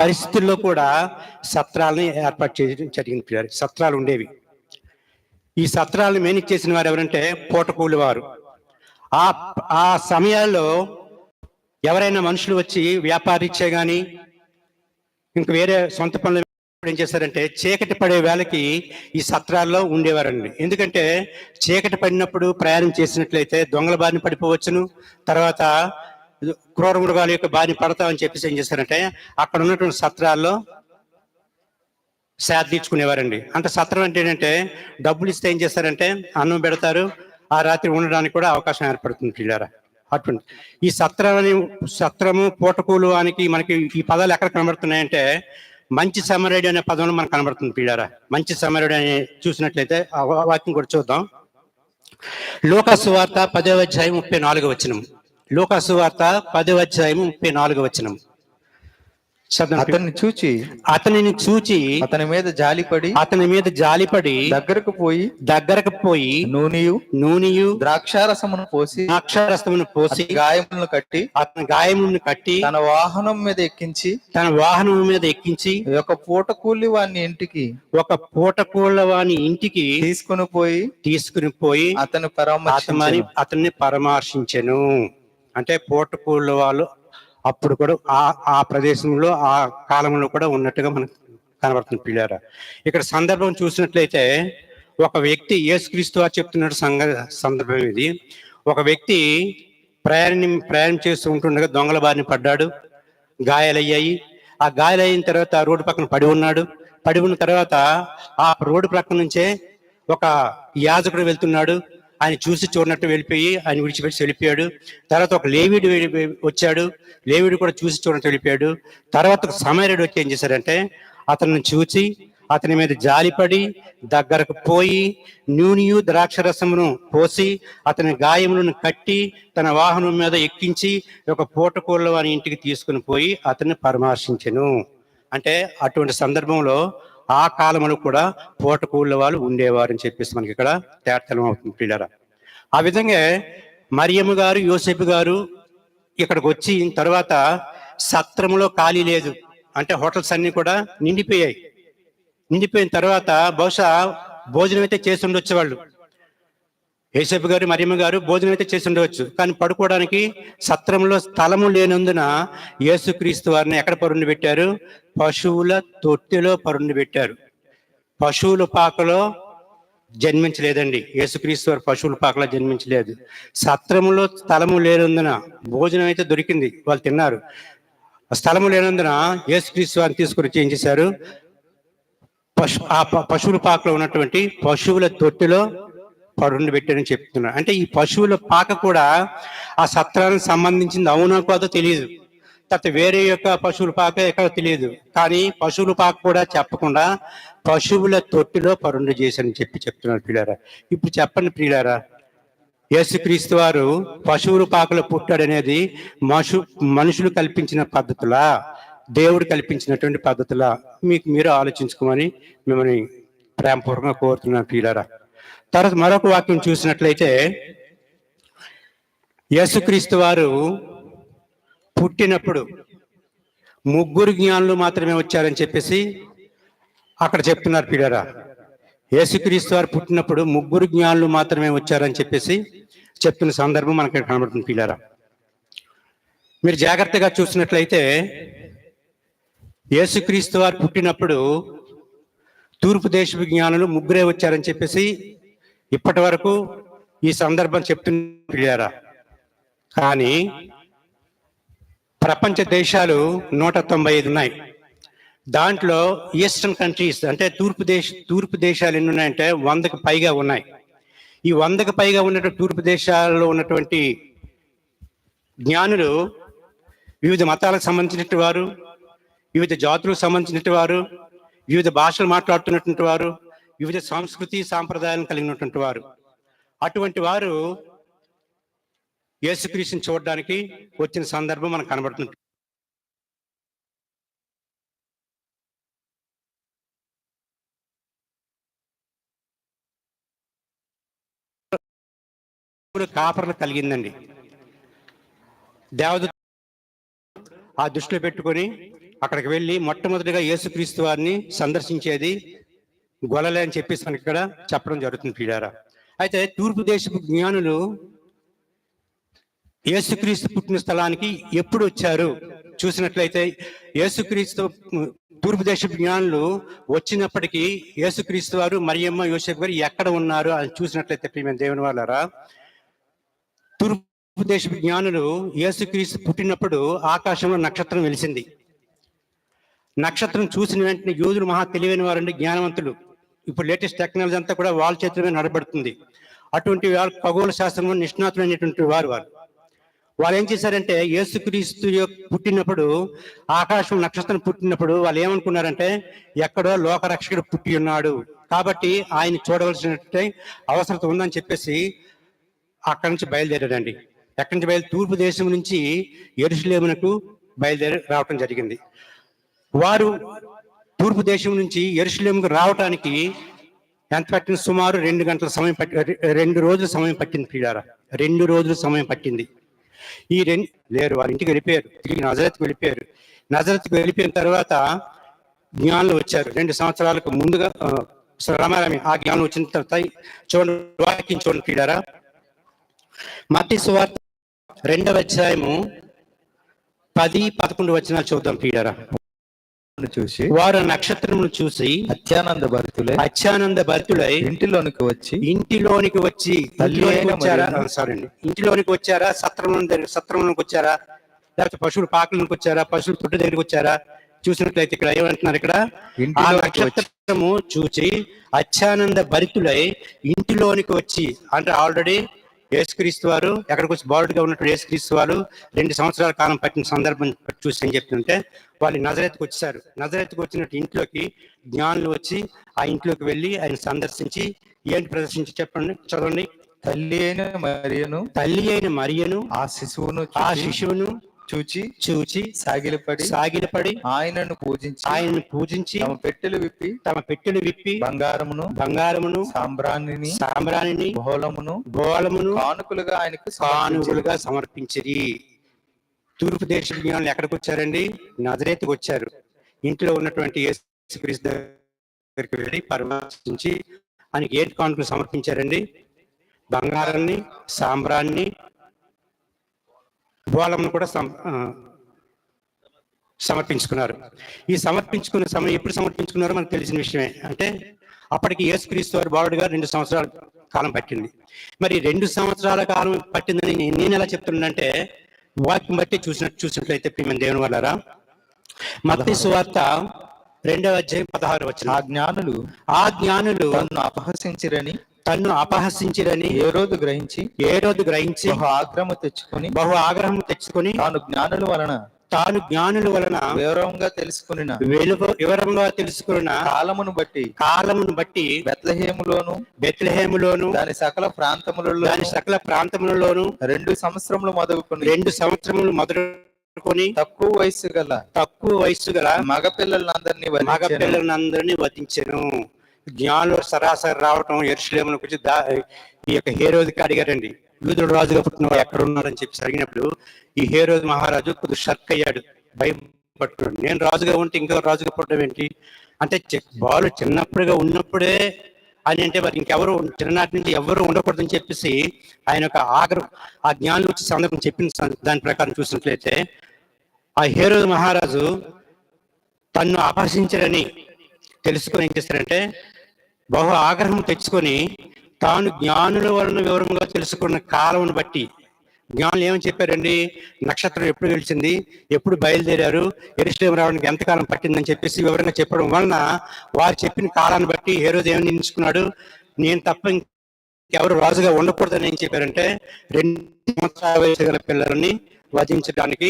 పరిస్థితుల్లో కూడా సత్రాలని ఏర్పాటు చేయడం జరిగింది పిల్లలు. సత్రాలు ఉండేవి. ఈ సత్రాలను మేనేజ్ చేసిన వారు ఎవరంటే పూటకూలి వారు. ఆ ఆ సమయాల్లో ఎవరైనా మనుషులు వచ్చి వ్యాపారీత్యా కానీ ఇంక వేరే సొంత పనులు ఏం చేశారంటే చీకటి పడే వేళకి ఈ సత్రాల్లో ఉండేవారండి. ఎందుకంటే చీకటి పడినప్పుడు ప్రయాణం చేసినట్లయితే దొంగల బారిన పడిపోవచ్చును. తర్వాత క్రూర మృగాల యొక్క బారిన పడతామని చెప్పేసి ఏం చేశారంటే అక్కడ ఉన్నటువంటి సత్రాల్లో శాద తీర్చుకునేవారండి. అంటే సత్రం అంటే ఏంటంటే డబ్బులు ఇస్తే ఏం చేస్తారంటే అన్నం పెడతారు ఆ రాత్రి ఉండడానికి కూడా అవకాశం ఏర్పడుతుంది పిల్లరా అటువంటి ఈ సత్రాన్ని సత్రము పూటకూలు అనికి మనకి ఈ పదాలు ఎక్కడ కనబడుతున్నాయంటే మంచి సమరేడు అనే పదంలో మనకు కనబడుతుంది పిల్లారా మంచి సమరేడు అని చూసినట్లయితే ఆ వాక్యం కూడా చూద్దాం. లోకాసు వార్త పదవ అధ్యాయం ముప్పై నాలుగు వచనం. లోకాసు వార్త పదవ అధ్యాయం ముప్పై నాలుగు వచనం. అతన్ని చూచి అతనిని చూచి అతని మీద జాలిపడి అతని మీద జాలిపడి దగ్గరకు పోయి దగ్గరకు పోయి నూనెయు నూనెయు ద్రాక్షారసమును పోసి అక్షరస్తమును పోసి గాయములను కట్టి అతని గాయములను కట్టి తన వాహనం మీద ఎక్కించి తన వాహనం మీద ఎక్కించి యొక్క పూట కూలి వాని ఇంటికి ఒక పూటకూళ్ళ వాని ఇంటికి తీసుకుని పోయి తీసుకుని పోయి అతని పరామర్శించని. అతన్ని పరామర్శించెను. అంటే పూటకూళ్ళ వాళ్ళు అప్పుడు కూడా ఆ ఆ ప్రదేశంలో ఆ కాలంలో కూడా ఉన్నట్టుగా మనకు కనబడుతుంది పిల్లారా. ఇక్కడ సందర్భం చూసినట్లయితే ఒక వ్యక్తి యేసుక్రీస్తు వారు చెప్తున్న సంగ సందర్భం ఇది. ఒక వ్యక్తి ప్రయాణం ప్రయాణం చేస్తూ ఉంటుండగా దొంగల బారిన పడ్డాడు గాయాలయ్యాయి. ఆ గాయాలైన తర్వాత ఆ రోడ్డు పక్కన పడి ఉన్నాడు. పడి ఉన్న తర్వాత ఆ రోడ్డు ప్రక్కన నుంచే ఒక యాజకుడు వెళ్తున్నాడు. ఆయన చూసి చూడనట్టు వెళ్ళిపోయి ఆయన విడిచిపెట్టి వెళ్ళిపోయాడు. తర్వాత ఒక లేవిడు వచ్చాడు. లేవిడు కూడా చూసి చూడనట్టు వెళ్ళిపోయాడు. తర్వాత ఒక సమయరుడు వచ్చి ఏం చేశారంటే అతన్ని చూసి అతని మీద జాలిపడి దగ్గరకు పోయి నూనెయు ద్రాక్షరసమును పోసి అతని గాయములను కట్టి తన వాహనం మీద ఎక్కించి ఒక పూటకూళ్ళ వారి ఇంటికి తీసుకుని పోయి అతన్ని పరామర్శించెను. అంటే అటువంటి సందర్భంలో ఆ కాలంలో కూడా పూటకూళ్ళ వాళ్ళు ఉండేవారు అని చెప్పేసి మనకి ఇక్కడ తేటతలం అవుతుంది పిల్లరా ఆ విధంగా మరియమ్మ గారు యోసేపు గారు ఇక్కడికి వచ్చి తర్వాత సత్రములో ఖాళీ లేదు. అంటే హోటల్స్ అన్నీ కూడా నిండిపోయాయి. నిండిపోయిన తర్వాత బహుశా భోజనం అయితే చేసి ఉండొచ్చు వాళ్ళు యేసపు గారు మరియమ్మ గారు భోజనం అయితే చేసి ఉండవచ్చు. కానీ పడుకోవడానికి సత్రంలో స్థలము లేనందున యేసుక్రీస్తు వారిని ఎక్కడ పరుండి పెట్టారు పశువుల తొట్టిలో పరుండి పెట్టారు. పశువుల పాకలో జన్మించలేదండి. యేసుక్రీస్తు వారు పశువుల పాకలో జన్మించలేదు. సత్రములో స్థలము లేనందున భోజనం అయితే దొరికింది. వాళ్ళు తిన్నారు. ఆ స్థలము లేనందున యేసుక్రీస్తు వారిని తీసుకుని ఏం చేశారు? పశు ఆ పశువుల పాకలో ఉన్నటువంటి పశువుల తొట్టిలో పరుండి పెట్టారని చెప్తున్నారు. అంటే ఈ పశువుల పాక కూడా ఆ సత్రానికి సంబంధించింది అవునో కాదో తెలియదు. తర్వాత వేరే యొక్క పశువుల పాక ఎక్కడ తెలియదు. కానీ పశువుల పాక కూడా చెప్పకుండా పశువుల తొట్టిలో పరుండు చేశారని చెప్పి చెప్తున్నారు ప్రియులారా. ఇప్పుడు చెప్పండి ప్రియులారా. యేసుక్రీస్తు వారు పశువుల పాకలో పుట్టాడనేది మనుషు మనుషులు కల్పించిన పద్ధతులా? దేవుడు కల్పించినటువంటి పద్ధతులా? మీకు మీరు ఆలోచించుకోమని మిమ్మల్ని ప్రేమపూర్వకంగా కోరుతున్నాను ప్రియులారా. తర్వాత మరొక వాక్యం చూసినట్లయితే యేసుక్రీస్తు వారు పుట్టినప్పుడు ముగ్గురు జ్ఞానులు మాత్రమే వచ్చారని చెప్పేసి అక్కడ చెప్తున్నారు పిల్లరా. యేసుక్రీస్తు వారు పుట్టినప్పుడు ముగ్గురు జ్ఞానులు మాత్రమే వచ్చారని చెప్పేసి చెప్తున్న సందర్భం మనకి కనబడుతుంది పీడారా మీరు జాగ్రత్తగా చూసినట్లయితే యేసుక్రీస్తు వారు పుట్టినప్పుడు తూర్పు దేశపు జ్ఞానులు ముగ్గురే వచ్చారని చెప్పేసి ఇప్పటి వరకు ఈ సందర్భం చెప్తున్నారు కానీ ప్రపంచ దేశాలు నూట తొంభై ఐదు ఉన్నాయి. దాంట్లో ఈస్టర్న్ కంట్రీస్ అంటే తూర్పు దేశ తూర్పు దేశాలు ఎన్ని ఉన్నాయంటే వందకు పైగా ఉన్నాయి. ఈ వందకు పైగా ఉన్నటువంటి తూర్పు దేశాల్లో ఉన్నటువంటి జ్ఞానులు వివిధ మతాలకు సంబంధించినటువంటి వారు వివిధ జాతులకు సంబంధించినటువంటి వారు వివిధ భాషలు మాట్లాడుతున్నటువంటి వారు వివిధ సంస్కృతి సాంప్రదాయాలను కలిగినటువంటి వారు. అటువంటి వారు యేసుక్రీస్తుని చూడడానికి వచ్చిన సందర్భం మనకు కనబడుతుంది. కాపర్లు కలిగిందండి. దేవదూత ఆ దృష్టిలో పెట్టుకొని అక్కడికి వెళ్ళి మొట్టమొదటిగా యేసుక్రీస్తు వారిని సందర్శించేది గొలలే అని చెప్పేసి మనకి ఇక్కడ చెప్పడం జరుగుతుంది పీడారా అయితే తూర్పు దేశపు జ్ఞానులు యేసుక్రీస్తు పుట్టిన స్థలానికి ఎప్పుడు వచ్చారు? చూసినట్లయితే యేసుక్రీస్తు తూర్పు దేశపు జ్ఞానులు వచ్చినప్పటికీ యేసుక్రీస్తు వారు మరియమ్మ యోసేపు గారు ఎక్కడ ఉన్నారు అని చూసినట్లయితే ప్రియమైన దేవుని వాళ్ళరా తూర్పు దేశపు జ్ఞానులు యేసుక్రీస్తు పుట్టినప్పుడు ఆకాశంలో నక్షత్రం వెలిసింది. నక్షత్రం చూసిన వెంటనే యోధులు మహా తెలివైన వారండి జ్ఞానవంతులు. ఇప్పుడు లేటెస్ట్ టెక్నాలజీ అంతా కూడా వాళ్ళ చేతులమే నడబడుతుంది అటువంటి వారు ఖగోళ శాస్త్రంలో నిష్ణాతులైనటువంటి వారు వారు వాళ్ళు ఏం చేశారంటే యేసుక్రీస్తు పుట్టినప్పుడు ఆకాశం నక్షత్రం పుట్టినప్పుడు వాళ్ళు ఏమనుకున్నారంటే ఎక్కడో లోకరక్షకుడు పుట్టి ఉన్నాడు. కాబట్టి ఆయన చూడవలసినట్టే అవసరత ఉందని చెప్పేసి అక్కడి నుంచి బయలుదేరాడండి. ఎక్కడి నుంచి బయలు తూర్పు దేశం నుంచి ఎరుసలేమునకు బయలుదేరి రావటం జరిగింది. వారు తూర్పు దేశం నుంచి ఎరుసలేముకు రావటానికి ఎంత పట్టిన సుమారు రెండు గంటల సమయం పట్టి రెండు రోజుల సమయం పట్టింది పీడారా రెండు రోజుల సమయం పట్టింది. ఈ రెండు లేరు వాళ్ళ ఇంటికి వెళ్ళిపోయారు. తిరిగి నజరత్కి వెళ్ళిపోయారు. నజరత్కి వెళ్ళిపోయిన తర్వాత జ్ఞానులు వచ్చారు. రెండు సంవత్సరాలకు ముందుగా రామారామి ఆ జ్ఞానం వచ్చిన తర్వాత చూడండి వాక్యం చూడండి పీడారా మట్టి సువార్త రెండవ అధ్యాయము పది పదకొండు వచ్చినా చూద్దాం చూసి వారు నక్షత్రమును చూసి అత్యానంద భరితులే అత్యానంద భరితులై ఇంటిలోనికి వచ్చి ఇంటిలోనికి వచ్చి తల్లి వచ్చారా? మరియమ్మ. సారీ అండి. ఇంటిలోనికి వచ్చారా? సత్రం సత్రంలోకి వచ్చారా? లేకపోతే పశువుల పాకలోకి వచ్చారా? పశువుల పుట్టు దగ్గరికి వచ్చారా? చూసినట్లయితే ఇక్కడ ఏమంటున్నారు ఇక్కడ? ఆ నక్షత్రము చూచి అత్యానంద భరితులై ఇంటిలోనికి వచ్చి అంటే ఆల్రెడీ యేసుక్రీస్తు వారు ఎక్కడికి వచ్చి బాలుడిగా ఉన్నట్టు యేసుక్రీస్తు వారు రెండు సంవత్సరాల కాలం పట్టిన సందర్భం చూసి ఏం చెప్తుంటే వాళ్ళు నజరెత్తుకు వచ్చారు. నజరెత్తుకు వచ్చినట్టు ఇంట్లోకి జ్ఞానులు వచ్చి ఆ ఇంట్లోకి వెళ్ళి ఆయన సందర్శించి ఏంటి ప్రదర్శించి చెప్పండి చదవండి. తల్లి అయిన మరియను తల్లి అయిన మరియను ఆ శిశువును ఆ శిశువును చూచి చూచి సాగిలపడి సాగిలపడి ఆయనను పూజించి ఆయన్ని పూజించి తమ పెట్టెలు విప్పి తమ పెట్టెలు విప్పి బంగారమును బంగారమును సాంబ్రాణిని సాంబ్రాణిని బహుళమును గోళమును కానుకలుగా ఆయనకు. కానుకలుగా సమర్పించిరి. తూర్పు దేశ జ్ఞానులు ఎక్కడికి వచ్చారండి నజరేతుకు వచ్చారు. ఇంట్లో ఉన్నటువంటి దగ్గరికి వెళ్ళి పరామర్శించి ఆయనకి ఏంటి కానుకలు సమర్పించారండి. బంగారాన్ని సాంబ్రాన్ని గోళమును కూడా ఆ, సమర్పించుకున్నారు. ఈ సమర్పించుకున్న సమయం ఎప్పుడు సమర్పించుకున్నారో మనకు తెలిసిన విషయమే. అంటే అప్పటికి యేసుక్రీస్తు వారి బాలుడుగా రెండు సంవత్సరాల కాలం పట్టింది. మరి రెండు సంవత్సరాల కాలం పట్టిందని నేను ఎలా చెప్తున్నానంటే వాక్యం బట్టి చూసినట్టు చూసినట్లయితే ప్రియమైన దేవుని వల్లరా మత్తి సువార్త రెండవ అధ్యాయం పదహారు ఆ వచ్చిన జ్ఞానులు ఆ జ్ఞానులు తన్ను అపహసించిరని తన్ను అపహసించిరని ఏ రోజు గ్రహించి ఏ రోజు గ్రహించి బహు ఆగ్రహము తెచ్చుకొని బహు ఆగ్రహం తెచ్చుకొని తాను జ్ఞానుల వలన తాను జ్ఞానుల వలన వివరంగా తెలుసుకున్న వెలుగు వివరంగా తెలుసుకున్న కాలమును బట్టి కాలమును బట్టి బెత్లహేములోను బెత్లహేములోను దాని సకల ప్రాంతములలో దాని సకల ప్రాంతములలోను రెండు సంవత్సరములు మొదలుకొని రెండు సంవత్సరములు మొదలుకొని తక్కువ వయసు గల తక్కువ వయస్సు గల మగ పిల్లలందరినీ మగ పిల్లలందరినీ వధించెను. జ్ఞానులు సరాసరి రావటం ఎరుశ్లేములకు వచ్చి దా ఈ యొక్క హేరోదికి అడిగారండి. యూదుడు రాజుగా పుట్టినవాడు ఎక్కడ ఉన్నారని చెప్పి అడిగినప్పుడు ఈ హేరోజు మహారాజు కొద్దిగా షర్క్ అయ్యాడు భయపట్టున్నాడు నేను రాజుగా ఉంటే ఇంకా రాజుగా పుట్టడం ఏంటి? అంటే బాలు చిన్నప్పుడుగా ఉన్నప్పుడే అని అంటే మరి ఇంకెవరు చిన్ననాటి నుంచి ఎవరు ఉండకూడదని చెప్పేసి ఆయన యొక్క ఆగ్రహం ఆ జ్ఞానులు వచ్చి సందర్భం చెప్పిన దాని ప్రకారం చూసినట్లయితే ఆ హేరోజు మహారాజు తన్ను అపహసించడని తెలుసుకొని ఏం చేస్తారంటే బహు ఆగ్రహం తెచ్చుకొని తాను జ్ఞానుల వలన వివరంగా తెలుసుకున్న కాలమును బట్టి జ్ఞానులు ఏమని చెప్పారండి? నక్షత్రం ఎప్పుడు గెలిచింది ఎప్పుడు బయలుదేరారు? ఎరుశ్లేం రావడానికి ఎంతకాలం పట్టిందని చెప్పేసి వివరంగా చెప్పడం వలన వారు చెప్పిన కాలాన్ని బట్టి ఏ రోజు ఏమని నిర్ణయించుకున్నాడు నేను తప్ప ఎవరు రాజుగా ఉండకూడదని ఏం చెప్పారంటే రెండు సంవత్సరాల వయసు గల పిల్లలని వధించడానికి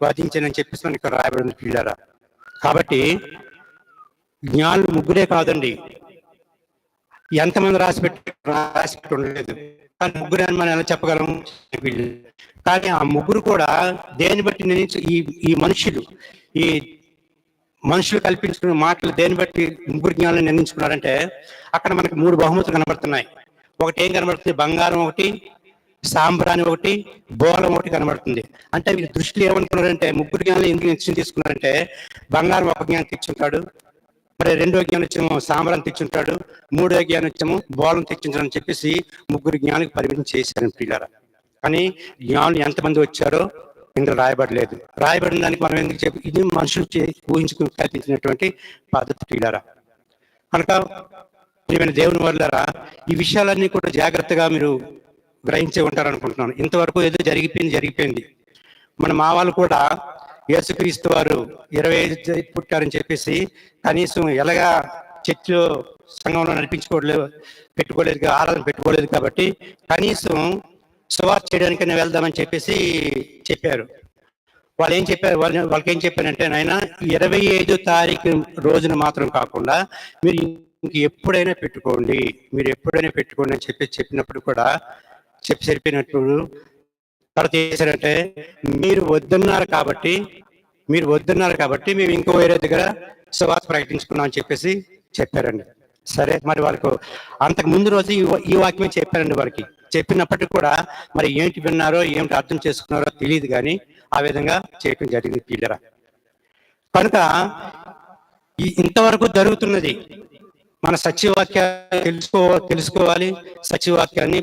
వధించనని చెప్పేసి మనకి ఇక్కడ రాయబడింది పిల్లరా కాబట్టి జ్ఞానులు ముగ్గురే కాదండి. ఎంతమంది రాసి పెట్టి రాసి పెట్టి ఉండలేదు. కానీ ముగ్గురు అని మనం ఎలా చెప్పగలం? వీళ్ళు. కానీ ఆ ముగ్గురు కూడా దేని బట్టి నిర్ణయించు ఈ ఈ మనుషులు ఈ మనుషులు కల్పించుకున్న మాటలు దేని బట్టి ముగ్గురు జ్ఞానం నిర్ణయించుకున్నారంటే అక్కడ మనకి మూడు బహుమతులు కనబడుతున్నాయి. ఒకటి ఏం కనబడుతుంది? బంగారం ఒకటి సాంబ్రాణి ఒకటి బోలం ఒకటి కనబడుతుంది. అంటే వీళ్ళ దృష్టిలో ఏమనుకున్నారంటే ముగ్గురు జ్ఞానం ఎందుకు నిశ్చయం తీసుకున్నారంటే బంగారం ఒక జ్ఞానం తెచ్చుకుంటాడు మరి రెండో జ్ఞానోత్సవం సాంబరం తెచ్చుంటాడు మూడో జ్ఞానోత్సవం బోలం బోలం అని చెప్పేసి ముగ్గురు జ్ఞానికి పరిమితం చేశారు పిల్లరా కానీ జ్ఞానులు ఎంతమంది వచ్చారో ఇందులో రాయబడలేదు రాయబడిన దానికి మనం ఎందుకు చెప్పి ఇది మనుషులు ఊహించుకుని కల్పించినటువంటి పద్ధతి పిల్లరా కనుక ప్రియమైన దేవుని వల్లరా ఈ విషయాలన్నీ కూడా జాగ్రత్తగా మీరు గ్రహించే ఉంటారు అనుకుంటున్నాను ఇంతవరకు ఏదో జరిగిపోయింది జరిగిపోయింది. మన మా వాళ్ళు కూడా యేసుక్రీస్తు వారు ఇరవై ఐదు పుట్టారని చెప్పేసి కనీసం ఎలాగా చర్చిలో సంఘంలో నడిపించుకోవట్లేదు పెట్టుకోలేదు ఆరాధన పెట్టుకోలేదు కాబట్టి కనీసం సువార్త చేయడానికైనా వెళ్దామని చెప్పేసి చెప్పారు. వాళ్ళు ఏం చెప్పారు? వాళ్ళు వాళ్ళకి ఏం చెప్పారంటే నాయన ఇరవై ఐదు తారీఖు రోజున మాత్రం కాకుండా మీరు ఇంక ఎప్పుడైనా పెట్టుకోండి మీరు ఎప్పుడైనా పెట్టుకోండి అని చెప్పి చెప్పినప్పుడు కూడా చెప్పి చెప్పినప్పుడు తర్వాత చేశారంటే మీరు వద్దున్నారు కాబట్టి మీరు వద్దున్నారు కాబట్టి మేము ఇంకో వేరే దగ్గర సువార్త ప్రకటించుకున్నాం అని చెప్పేసి చెప్పారండి. సరే మరి వాళ్ళకు అంతకు ముందు రోజు ఈ వాక్యమే చెప్పారండి వారికి చెప్పినప్పటికీ కూడా మరి ఏంటి విన్నారో ఏమిటి అర్థం చేసుకున్నారో తెలియదు కానీ ఆ విధంగా చేయటం జరిగింది పిల్లరా కనుక ఈ ఇంతవరకు జరుగుతున్నది మన సత్యవాక్యాన్ని తెలుసుకో తెలుసుకోవాలి. సచివాక్యాన్ని